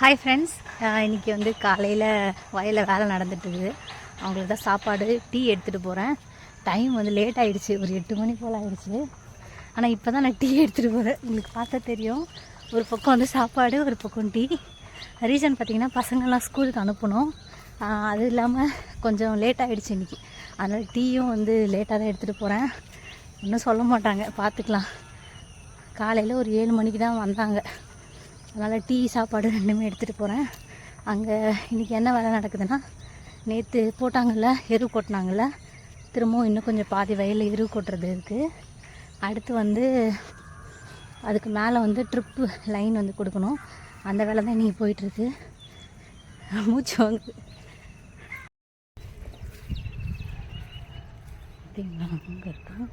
Hi friends இன்றைக்கி வந்து காலையில் வயலில் வேலை நடந்துட்டுருக்குது. அவங்களுக்கு தான் சாப்பாடு டீ எடுத்துகிட்டு போகிறேன் டைம் வந்து லேட் ஆகிடுச்சு ஒரு எட்டு மணி போல் ஆகிடுச்சு ஆனால் இப்போ தான் நான் டீ எடுத்துகிட்டு போகிறேன் உங்களுக்கு பார்த்தா தெரியும். ஒரு பக்கம் வந்து சாப்பாடு ஒரு பக்கம் டீ. ரீசன் பார்த்திங்கன்னா பசங்கள்லாம் ஸ்கூலுக்கு அனுப்பணும். அது இல்லாமல் கொஞ்சம் லேட் ஆகிடுச்சு இன்றைக்கி அதனால் டீயும் வந்து லேட்டாக தான் எடுத்துகிட்டு போகிறேன் இன்னும் சொல்ல மாட்டாங்க. பார்த்துக்கலாம். காலையில் ஒரு ஏழு மணிக்கு தான் வந்தாங்க. அதனால் டீ சாப்பாடு ரெண்டுமே எடுத்துகிட்டு போகிறேன் அங்கே இன்றைக்கி என்ன வேலை நடக்குதுன்னா நேற்று போட்டாங்கல்ல எரு கொட்டினாங்கல்ல திரும்பவும் இன்னும் கொஞ்சம் பாதி வயலில் எரு கொட்டுறது இருக்குது அடுத்து வந்து அதுக்கு மேலே வந்து ட்ரிப்பு லைன் வந்து கொடுக்கணும். அந்த வேலை தான் இன்றைக்கி போயிட்டுருக்கு. மூச்சு வாங்குது அப்படிங்களா? அங்கே இருக்கான்